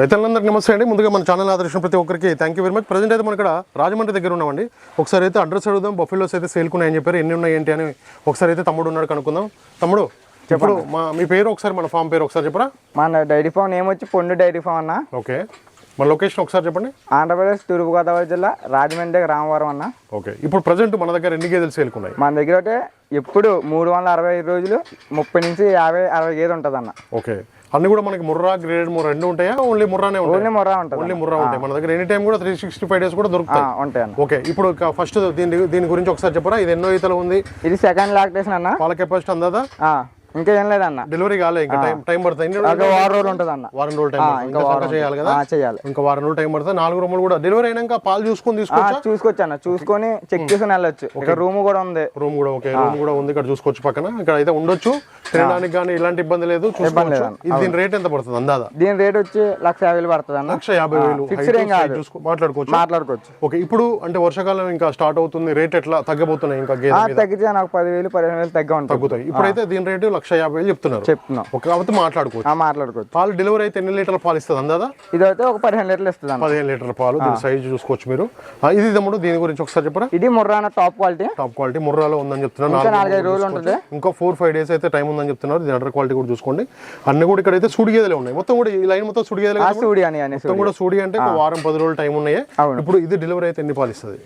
రైతులందరికీ నమస్తే అండి. ముందుగా మన ఛానల్ ఆదర్శించిన ప్రతి ఒక్కరికి thank you very much present అయితే మనం ఇక్కడ రాజమండ్రి దగ్గర ఉన్నామండి. ఒకసారి అయితే అడ్రస్ అడుగుదాం. బఫెలోస్ అయితే సేల్కున్నాయని చెప్పారు. ఎన్ని ఉన్నాయి ఏంటి అని ఒకసారి అయితే తమ్ముడు ఉన్నాడు కనుక్కుందాం. తమ్ముడు ఇప్పుడు మా మీ పేరు ఒకసారి మన ఫామ్ పేరు ఒకసారి చెప్పరా? మన డైరీ ఫామ్ నేమ్ వచ్చి పొండు డైరీ ఫామ్ అన్న. ఓకే. మన లొకేషన్ ఒకసారి చెప్పండి. ఆంధ్రప్రదేశ్ తూర్పుగోదావరి జిల్లా రాజమండ్రి దగ్గర రామవరం అన్న. ఓకే. ఇప్పుడు ప్రజెంట్ మన దగ్గర ఎన్ని గేదెలు సేల్కున్నాయి మన దగ్గర అయితే ఎప్పుడు మూడు వందల అరవై ఐదు రోజులు ముప్పై నుంచి యాభై అరవై గేదె ఉంటుంది అన్న ఓకే. అన్ని కూడా మనకి ముర్రా గ్రేడ్ ముర్రా రెండు ఉంటాయా? ఓన్లీ ముర్రానే ఉంటాయి? ఓన్లీ మొర్రా ఉంటుంది ఓన్లీ ముర్రా ఉంటాయి. మన దగ్గర ఎనీ టైం కూడా త్రీ సిక్స్టీ ఫైవ్ డేస్ కూడా దొరుకుతాయి. ఉంటాయి ఓకే ఇప్పుడు ఫస్ట్ దీని దీని గురించి ఒకసారి చెప్పరా? ఇది ఎన్నో ఈతలు ఉంది. ఇది సెకండ్ లాక్టేషన్ అన్న. పాల కెపాసిటీ అందాదా? ఇంకా ఏం లేదన్న. డెలివరీ కాలే ఇంకా టైం టైం పడుతుంది? వారం రోజులు ఉంటుంది అన్న వారం రోజులు టైం. ఇంకా సంక చేయాలి కదా? చేయాలి. ఇంకా వారం రోజులు టైం పడుతుంది. నాలుగు రూములు కూడా. డెలివరీ అయినాక పాలు చూసుకొని తీసుకోవచ్చా చూసుకోవచ్చు అన్న చూసుకొని చెక్ చేసుకుని వెళ్ళొచ్చు. ఇక్కడ రూమ్ కూడా ఉంది. రూమ్ కూడా ఓకే. రూమ్ కూడా ఉంది. ఇక్కడ చూసుకోవచ్చు పక్కన. ఇక్కడ అయితే ఉండొచ్చు. తినడానికి కానీ ఇలాంటి ఇబ్బంది లేదు. చూసుకోవచ్చు. ఇది దీని రేట్ ఎంత పడుతుంది అందాదా? దీని రేట్ వచ్చి లక్ష యాభై వేలు పడుతుంది అన్న. లక్ష యాభై వేలు. మాట్లాడుకోవచ్చు? మాట్లాడుకోవచ్చు. ఓకే. ఇప్పుడు అంటే వర్షాకాలం ఇంకా స్టార్ట్ అవుతుంది. రేట్ ఎట్లా తగ్గబోతున్నాయి ఇంకా తగ్గితే నాకు పదివేలు పదిహేను వేలు తగ్గా తగ్గుతాయి. ఇప్పుడైతే దీని రేటు లక్ష యాభై వేలు చెప్తున్నారు. చెప్తున్నాం. ఓకే కాబట్టి మాట్లాడుకోవచ్చు. ఆ, మాట్లాడుకోవచ్చు. పాలు డెలివరీ అయితే ఎన్ని లీటర్ల పాలు ఇస్తుంది అందాదా? ఇదైతే ఒక పదిహేను లీటర్లు ఇస్తుంది పదిహేను లీటర్ పాలు దీని సైజ్ చూసుకోవచ్చు మీరు. ఇది తమ్ముడు దీని గురించి ఒకసారి చెప్పరా? ఇది ముర్రాన టాప్ క్వాలిటీ టాప్ క్వాలిటీ ముర్రాలో ఉందని చెప్తున్నారు. నాలుగైదు రోజులు ఉంటుంది. ఇంకో ఫోర్ ఫైవ్ డేస్ అయితే టైం ఉందని చెప్తున్నారు. దీని అడర్ క్వాలిటీ కూడా చూసుకోండి. అన్ని కూడా ఇక్కడ అయితే సూడి గేదెలే ఉన్నాయి. మొత్తం కూడా ఈ లైన్ మొత్తం సూడి గేదెలే ఆ కదా? సూడి అని అని మొత్తం కూడా సూడి అంటే ఒక వారం పది రోజులు టైం ఉన్నాయి. ఇప్పుడు ఇది డెలివరీ అయితే ఎన్ని పాలు ఇస్తుంది?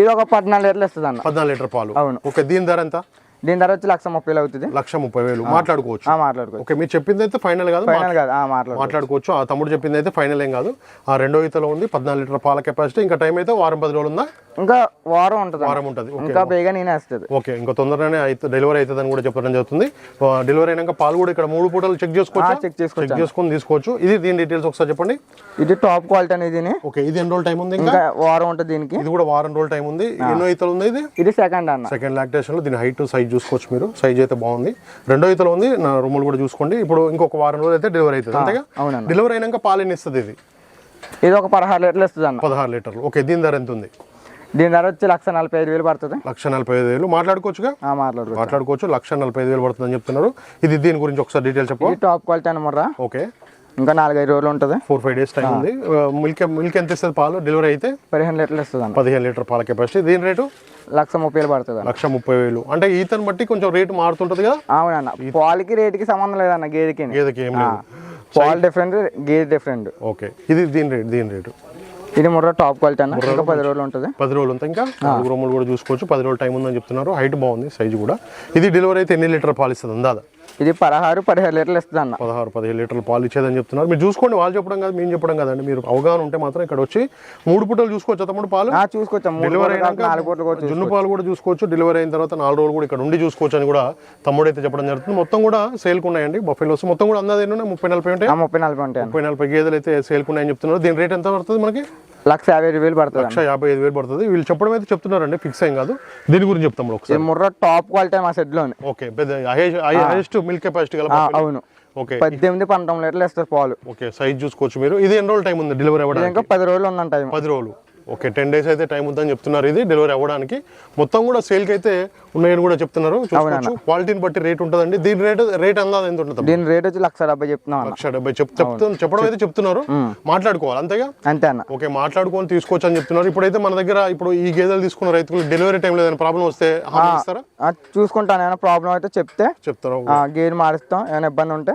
ఇది ఒక పద్నాలుగు లీటర్లు ఇస్తుంది అన్న. పద్నాలుగు లీటర్ పాలు. అవును. ఓకే దీని ధర ఎంత? దీని ధర వచ్చి లక్ష ముప్పై అవుతుంది. లక్ష ముప్పై వేలు. మాట్లాడుకోవచ్చు. ఆ, మాట్లాడుకోవచ్చు. ఓకే మీరు చెప్పింది అయితే ఫైనల్ కాదు ఫైనల్ కాదు. ఆ, మాట్లాడుకోవచ్చు. ఆ తమ్ముడు చెప్పింది అయితే ఫైనల్ ఏం కాదు. ఆ రెండో ఈతలో ఉంది పద్నాలుగు లీటర్ పాల కెపాసిటీ. ఇంకా టైం అయితే వారం పది రోజులు ఉందా? ఇంకా వారం ఉంటుంది. వారం ఉంటుంది. ఇంకా బేగా నేనే వేస్తుంది. ఓకే ఇంకా తొందరగానే అయితే డెలివరీ అవుతుందని కూడా చెప్పడం జరుగుతుంది. డెలివరీ అయినాక పాలు కూడా ఇక్కడ మూడు పూటలు చెక్ చేసుకోవచ్చు? చెక్ చేసుకోవచ్చు? చెక్ చేసుకొని తీసుకోవచ్చు. ఇది దీని డీటెయిల్స్ ఒకసారి చెప్పండి. ఇది టాప్ క్వాలిటీ అనేది. ఓకే ఇది ఎన్ని రోజులు టైం ఉంది ఇంకా? ఇంకా వారం ఉంటుంది దీనికి. ఇది కూడా వారం రోజులు టైం ఉంది. ఎన్నో ఈతలు ఉంది ఇది? ఇది సెకండ్ అన్న. సెకండ్ లాక్టేషన్లో దీని హైట్ సైజ్ చూసుకోవచ్చు మీరు. సైజ్ అయితే బాగుంది. రెండో ఈతలో ఉంది. నా రూములు కూడా చూసుకోండి. ఇప్పుడు ఇంకొక వారం రోజులు అయితే డెలివరీ అవుతుంది. అంతేగా? డెలివరీ అయినాక పాలు ఎన్ని ఇస్తుంది ఇది? ఇది ఒక పదహారు లీటర్లు ఇస్తుంది అన్న. పదహారు లీటర్లు. ఓకే దీని ధర ఎంత ఉంది? దీని ధర వచ్చి లక్ష నలభై ఐదు వేలు పడుతుంది. లక్ష నలభై ఐదు వేలు. మాట్లాడుకోవచ్చుగా? మాట్లాడుకోవచ్చు. మాట్లాడుకోవచ్చు. లక్ష నలభై ఐదు వేలు పడుతుందని చెప్తున్నారు. ఇది దీని గురించి ఒకసారి డీటెయిల్ చెప్పు ఇది టాప్ క్వాలిటీ అనమాట ఓకే. ఇంకా నాలుగైదు రోజులు ఉంటుంది. ఫోర్ ఫైవ్ డేస్ టైం ఉంది. మిల్క్ మిల్క్ ఎంత ఇస్తుంది పాలు? డెలివరీ అయితే? పదిహేను లీటర్లు ఇస్తుంది పదిహేను లీటర్ పాల కెపాసిటీ దీని రేటు? లక్ష ముప్పై వేలు పడుతుంది లక్ష ముప్పై వేలు. అంటే ఈతను బట్టి కొంచెం రేటు మారుతుంటది కదా? అవునన్న పాలకి రేటుకి సంబంధం లేదన్న గేదెకి గేదెకి పాలు డిఫరెంట్ గేదె డిఫరెంట్. ఓకే. ఇది దీని రేటు దీని రేటు. ఇది ముర్రా టాప్ క్వాలిటీ అన్న ఇంకా పది రోజులు ఉంటుంది పది రోజులు అంతా ఇంకా నాలుగు రూములు కూడా చూసుకోవచ్చు. పది రోజులు టైం ఉందని చెప్తున్నారు. హైట్ బాగుంది సైజు కూడా. ఇది డెలివరీ అయితే ఎన్ని లీటర్ పాలు ఇస్తుంది అందాదా ఇది పదహారు పదిహేడు లీటర్లు ఇస్తుంది అన్న పదహారు పదిహేను లీటర్ల పాలు ఇచ్చేదని చెప్తున్నారు. మీరు చూసుకోండి వాళ్ళు చెప్పడం కాదు మేము చెప్పడం కదండి. మీరు అవగాహన ఉంటే మాత్రం ఇక్కడ వచ్చి మూడు పూటలు చూసుకోవచ్చు తమ్ముడు పాలు? చూసుకోవచ్చు డెలివరీ అయినాక జున్ను పాలు కూడా చూసుకోవచ్చు. డెలివరీ అయిన తర్వాత నాలుగు రోజులు కూడా ఇక్కడ ఉండి చూసుకోవచ్చు అని కూడా తమ్ముడు అయితే చెప్పడం జరుగుతుంది. మొత్తం కూడా సేల్కి ఉన్నాయండి. బఫెలోస్ మొత్తం కూడా అందాది ఉన్నాయి ముప్పై నలభై ఉంటాయి? ఆ, ముప్పై నలభై ఉంటాయి ముప్పై నలభై గేదెలు అయితే సేల్కి ఉన్నాయని చెప్తున్నారు. దీని రేట్ ఎంత పడుతుంది మనకి? లక్ష యాభై ఐదు వేలు పడుతుంది లక్ష యాభై ఐదు వేలు పడుతుంది. వీళ్ళు చెప్పడం అయితే చెప్తున్నారండి. ఫిక్స్ ఏం కాదు. దీని గురించి చెప్తాం ఒకసారి. ముర్రా టాప్ క్వాలిటీ మా సెట్లోని ఓకే పెద్ద హైయెస్ట్ మిల్క్ కెపాసిటీ. అవును. ఓకే. పద్దెనిమిది పంతొమ్మిది లీటర్లు ఇస్తారు పాలు. ఓకే సైజ్ చూసుకోవచ్చు మీరు. ఇది ఎన్ని రోజులు టైం ఉంది? డెలివరీ అవ్వడానికి? ఇంకా పది రోజులు ఉందంట టైం పది రోజులు. ఓకే టెన్ డేస్ అయితే టైం ఉందని చెప్తున్నారు. ఇది డెలివరీ అవ్వడానికి. మొత్తం కూడా సేల్కి అయితే ఉన్నాయని కూడా చెప్తున్నారు. చూసుకోవచ్చు. క్వాలిటీని బట్టి రేట్ ఉంటుందండి. దీని రేట్ రేట్ అందాది ఎంత ఉంటుంది దీని రేట్ వచ్చి లక్ష డెబ్బై చెప్తున్నాం లక్ష డెబ్బై చెప్ చెప్తు చెప్పడం అయితే చెప్తున్నారు. మాట్లాడుకోవాలి. అంతేగా? అంతే అన్న. ఓకే మాట్లాడుకొని తీసుకోవచ్చు అని చెప్తున్నారు. ఇప్పుడైతే మన దగ్గర ఇప్పుడు ఈ గేదెలు తీసుకున్న రైతులు డెలివరీ టైంలో ఏదైనా ప్రాబ్లం వస్తే చూసుకుంటాను. ఏమైనా ప్రాబ్లం అయితే చెప్తే చెప్తారు? గేర్ మారుస్తాం. ఏమైనా ఇబ్బంది ఉంటే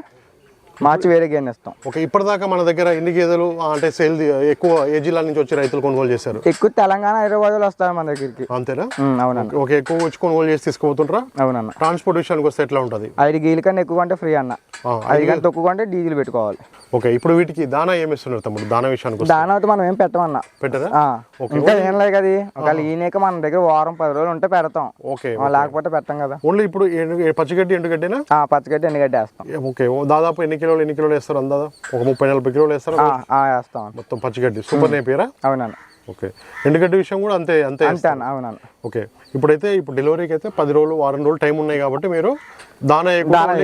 మార్చి వేరే గేర్ ఇస్తాం ఓకే ఇప్పటిదాకా మన దగ్గర ఎన్ని గేదెలు అంటే సేల్ ఎక్కువ ఏ జిల్లా నుంచి వచ్చి రైతులు కొనుగోలు చేశారు? ఎక్కువ తెలంగాణ హైదరాబాద్లో వస్తారు మన దగ్గరికి. అంతేనా? అవునన్న. ఓకే ఎక్కువ వచ్చి కొనుగోలు చేసి తీసుకుపోతుంటారా అవునన్న. ట్రాన్స్పోర్ట్ విషయానికి వస్తే ఎట్లా ఉంటుంది? ఐదు గీల కన్నా ఎక్కువ అంటే ఫ్రీ అన్న. ఐదు గంట తక్కువ అంటే డీజిల్ పెట్టుకోవాలి. ఓకే ఇప్పుడు వీటికి దానా ఏమి ఇస్తున్నారు తమ్ముడు? దానా విషయానికి దాని అయితే మనం ఏం పెట్టమన్నా పెట్టదా ఇంకా ఏం లేదు కదా. ఒకవేళ ఈయనక మన దగ్గర వారం పది రోజులు ఉంటే పెడతాం. ఓకే లేకపోతే పెట్టం కదా. ఓన్లీ ఇప్పుడు పచ్చిగడ్డి ఎండుగడ్డినా? ఆ, పచ్చగడ్డి ఎండుగడ్డి వేస్తాం. ఓకే దాదాపు ఎన్ని కిలోలు ఎన్ని కిలోలు వేస్తారు అందాదా ఒక ముప్పై నలభై కిలోలు వేస్తారు? వేస్తాం మొత్తం పచ్చిగడ్డి. సూపర్ నేపియరా అవునన్న ఓకే. ఎండుగడ్డి విషయం కూడా అంతే అంతే అవునన్న. ఓకే. ఇప్పుడైతే ఇప్పుడు డెలివరీకి అయితే పది రోజులు వారం రోజులు టైం ఉన్నాయి కాబట్టి మీరు దానా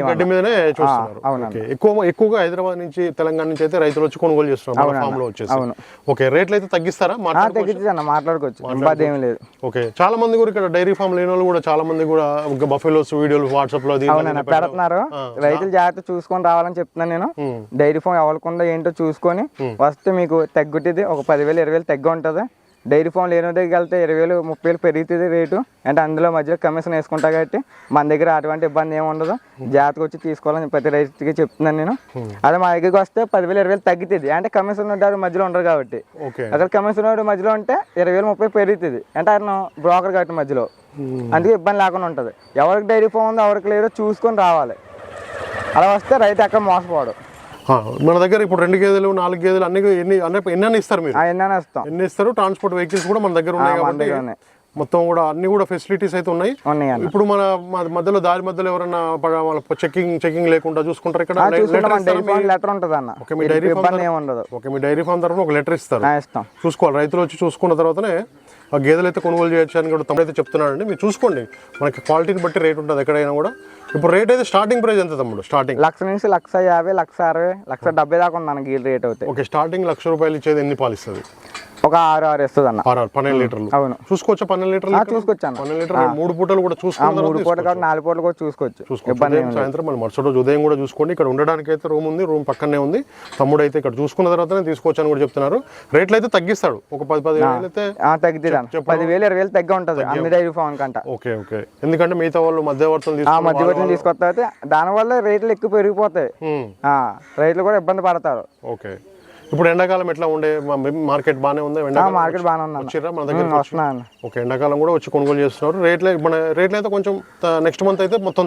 గడ్డి మీదనే చూస్తున్నారు. ఓకే. ఎక్కువ ఎక్కువగా హైదరాబాద్ నుంచి తెలంగాణ నుంచి అయితే రైతులు వచ్చి కొనుగోలు చేస్తున్నారు. ఫామ్లో వచ్చేసి. అవును. ఓకే. రేట్లు అయితే తగ్గిస్తారా? మాట్లాడుకోవచ్చు. ఏమి లేదు. ఓకే. చాలా మంది కూడా ఇక్కడ డైరీ ఫామ్ లేని వాళ్ళు కూడా చాలా మంది కూడా బఫెలోస్ వీడియోలు వాట్సాప్లో. పెడుతున్నారు. రైతులు జాగ్రత్త చూసుకొని రావాలని చెప్తున్నాను నేను. డైరీ ఫామ్ ఎవరికుండా ఏంటో చూసుకొని వస్తే మీకు తగ్గుతుంది ఒక పదివేలు ఇరవై వేలు తగ్గు ఉంటుంది. డైరీ ఫామ్ లేని దగ్గరికి వెళ్తే ఇరవై వేలు ముప్పై వేలు పెరుగుతుంది రేటు. అంటే అందులో మధ్యలో కమిషన్ వేసుకుంటా కాబట్టి మన దగ్గర అటువంటి ఇబ్బంది ఏమి ఉండదు. జాగ్రత్తగా వచ్చి తీసుకోవాలని ప్రతి రైతుకి చెప్తున్నాను నేను. అదే మా దగ్గరికి వస్తే పదివేలు ఇరవై వేలు తగ్గుతుంది. అంటే కమిషన్ ఉంటారు మధ్యలో ఉండరు కాబట్టి. అక్కడ కమిషన్ మధ్యలో ఉంటే ఇరవై వేలు ముప్పై పెరుగుతుంది. అంటే ఆయన బ్రోకర్ కాబట్టి మధ్యలో. అందుకే ఇబ్బంది లేకుండా ఉంటుంది. ఎవరికి డైరీ ఫామ్ ఉందో ఎవరికి లేదో చూసుకొని రావాలి. అలా వస్తే రైతు ఎక్కడ మోసపోడు. ఆ, మన దగ్గర ఇప్పుడు రెండు గేదెలు నాలుగు గేదెలు అన్ని ఎన్ని అన్ని ఎన్ని ఇస్తారు మీరు? ఆ ఎన్నైనా ఇస్తాం. ఎన్ని ఇస్తారు? ట్రాన్స్పోర్ట్ వెహికల్స్ కూడా మన దగ్గర ఉన్నాయి కాబట్టి. మొత్తం కూడా అన్ని కూడా ఫెసిలిటీస్ అయితే ఉన్నాయి. ఇప్పుడు మన మధ్యలో దారి మధ్యలో ఎవరైనా చెకింగ్ చెకింగ్ లేకుండా చూసుకుంటారు ఇక్కడ. లెటర్ ఉంటుంది అన్న. ఓకే, మీ డైరీ ఫామ్ ఓకే మీ డైరీ తరఫున ఒక లెటర్ ఇస్తారు. చూసుకోవాలి. రైతులు వచ్చి చూసుకున్న తర్వాతనే ఆ గేదెలు అయితే కొనుగోలు చేయొచ్చు అని కూడా తమ్ముడు అయితే చెప్తున్నాడండి. మీరు చూసుకోండి. మనకి క్వాలిటీని బట్టి రేట్ ఉంటుంది ఎక్కడైనా కూడా. ఇప్పుడు రేట్ అయితే స్టార్టింగ్ ప్రైస్ ఎంత తమ్ముడు? స్టార్టింగ్ లక్ష నుంచి లక్ష యాభై లక్ష అరవై లక్ష డెబ్బై దాకా ఉంది మనకి రేట్ అవుతాయి ఓకే స్టార్టింగ్ లక్ష రూపాయలు ఇచ్చేది ఎన్ని పాలు ఇస్తుంది? ఒక ఆరు ఆరు ఇస్తుంది అన్న పన్నెండు లీటర్లు. అవును. చూసుకోవచ్చా పన్నెండు లీటర్లు చూసుకోవచ్చు అన్న పన్నెండు లీటర్లు మూడు పూటలు కూడా చూసుకున్న మూడు పూటలు కాబట్టి నాలుగు పూటలు కూడా చూసుకోవచ్చు. చూసుకోవచ్చు. ఇబ్బంది సాయంత్రం మళ్ళీ మరుసటి రోజు ఉదయం కూడా చూసుకోండి. ఇక్కడ ఉండడానికి అయితే రూమ్ ఉంది రూమ్ పక్కనే ఉంది. తమ్ముడు అయితే ఇక్కడ చూసుకున్న తర్వాతనే తీసుకోవచ్చు అని కూడా చెప్తున్నారు. రేట్లు అయితే తగ్గిస్తాడు. ఒక పది పది వేలు అయితే అన్న పదివేలు ఇరవై వేలు తగ్గి ఉంటుంది. అన్ని డైరీ ఫామ్ కంట. Okay okay. ఎందుకంటే మిగతా వాళ్ళు మధ్యవర్తులు తీసుకొస్తా అయితే దానివల్ల రేట్లు ఎక్కువ పెరిగిపోతాయి. రైతులు కూడా ఇబ్బంది పడతారు. ఓకే. ఇప్పుడు ఎండాకాలం ఎట్లా ఉండే? మార్కెట్ బాగానే ఉందా ఎండాకాలం? మార్కెట్ బాగానే ఉంది వచ్చిర్రా మన దగ్గర ఓకే ఎండాకాలం కూడా వచ్చి కొనుగోలు చేస్తున్నారు. రేట్లు మన రేట్లు అయితే కొంచెం నెక్స్ట్ మంత్ అయితే మొత్తం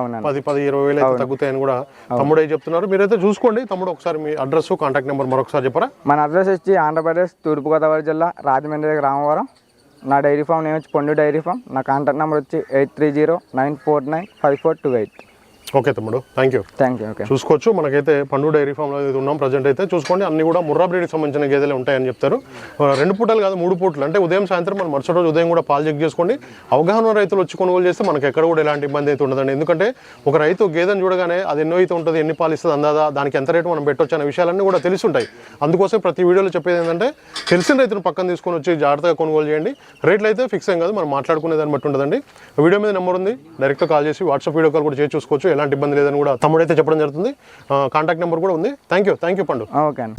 అవునన్న. పది పది ఇరవై వేలు అయితే తగ్గుతాయని కూడా తమ్ముడు చెప్తున్నారు? మీరైతే చూసుకోండి. తమ్ముడు ఒకసారి మీ అడ్రస్ కాంటాక్ట్ నెంబర్ మరొకసారి చెప్పరా? మన అడ్రస్ వచ్చి ఆంధ్రప్రదేశ్ తూర్పుగోదావరి జిల్లా రాజమండ్రి రామవరం. నా డైరీ ఫామ్ నేమ్ వచ్చి పొండు డైరీ ఫామ్. నా కాంటాక్ట్ నెంబర్ వచ్చి eight three zero nine four nine five four two eight. Okay తమ్ముడు. Thank you thank you okay చూసుకోవచ్చు. మనకైతే పండు డైరీ ఫామ్లో అయితే ఉన్నాం ప్రజెంట్ అయితే చూసుకోండి. అన్ని కూడా ముర్రా బ్రీడ్కి సంబంధించిన గేదెలు ఉంటాయని చెప్తారు. రెండు పూటలు కాదు మూడు పూటలు. అంటే ఉదయం సాయంత్రం మనం మరుసటి రోజు ఉదయం కూడా పాలు చెక్ చేసుకోండి. అవగాహన రైతులు వచ్చి కొనుగోలు చేస్తే మనకి ఎక్కడ కూడా ఎలాంటి ఇబ్బంది అయితే ఉండదండి. ఎందుకంటే ఒక రైతు గేదెను చూడగానే అది ఎన్నో అయితే ఉంటుంది ఎన్ని పాలు ఇస్తుంది అందాదా దానికి ఎంత రేటు మనం పెట్టొచ్చు అనే విషయాలన్నీ కూడా తెలుసుంటాయి. అందుకోసం ప్రతి వీడియోలో చెప్పేది ఏంటంటే తెలిసిన రైతును పక్కన తీసుకొని వచ్చి జాగ్రత్తగా కొనుగోలు చేయండి. రేట్లు అయితే ఫిక్స్ ఏం కాదు మనం మాట్లాడుకునే దాన్ని బట్టి ఉంటుందండి వీడియో మీద నెంబర్ ఉంది. డైరెక్ట్గా కాల్ చేసి వాట్సాప్ వీడియో కాల్ కూడా చేసి చూసుకోవచ్చు. ఎలాంటి ఇబ్బంది లేదని కూడా తమ్ముడైతే చెప్పడం జరుగుతుంది. కాంటాక్ట్ నెంబర్ కూడా ఉంది. Thank you thank you Pandu okay అండి